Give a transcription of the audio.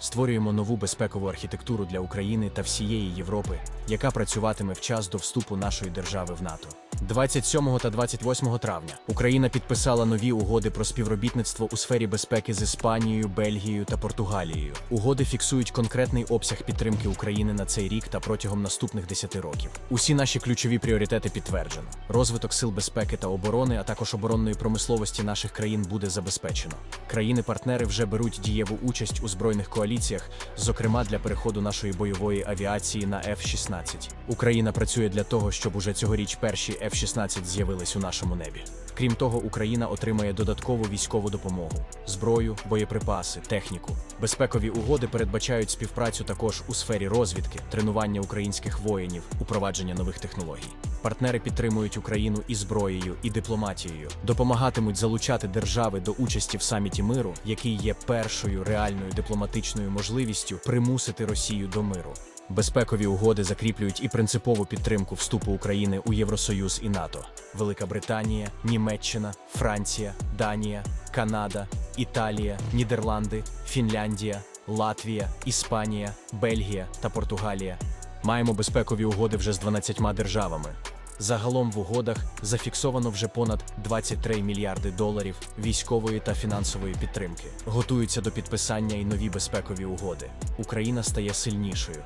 створюємо нову безпекову архітектуру для України та всієї Європи, яка працюватиме в час до вступу нашої держави в НАТО. 27 та 28 травня Україна підписала нові угоди про співробітництво у сфері безпеки з Іспанією, Бельгією та Португалією. Угоди фіксують конкретний обсяг підтримки України на цей рік та протягом наступних 10 років. Усі наші ключові пріоритети підтверджено. Розвиток сил безпеки та оборони, а також оборонної промисловості наших країн буде забезпечено. Країни-партнери вже беруть дієву участь у збройних коаліціях, зокрема для переходу нашої бойової авіації на F-16. Україна працює для того, щоб уже цьогоріч перші F-16 з'явились у нашому небі. Крім того, Україна отримає додаткову військову допомогу, зброю, боєприпаси, техніку. Безпекові угоди передбачають співпрацю також у сфері розвідки, тренування українських воїнів, упровадження нових технологій. Партнери підтримують Україну і зброєю, і дипломатією, допомагатимуть залучати держави до участі в саміті миру, який є першою реальною дипломатичною можливістю примусити Росію до миру. Безпекові угоди закріплюють і принципову підтримку вступу України у Євросоюз і НАТО. Велика Британія, Німеччина, Франція, Данія, Канада, Італія, Нідерланди, Фінляндія, Латвія, Іспанія, Бельгія та Португалія. Маємо безпекові угоди вже з 12 державами. Загалом в угодах зафіксовано вже понад 23 мільярди доларів військової та фінансової підтримки. Готуються до підписання і нові безпекові угоди. Україна стає сильнішою.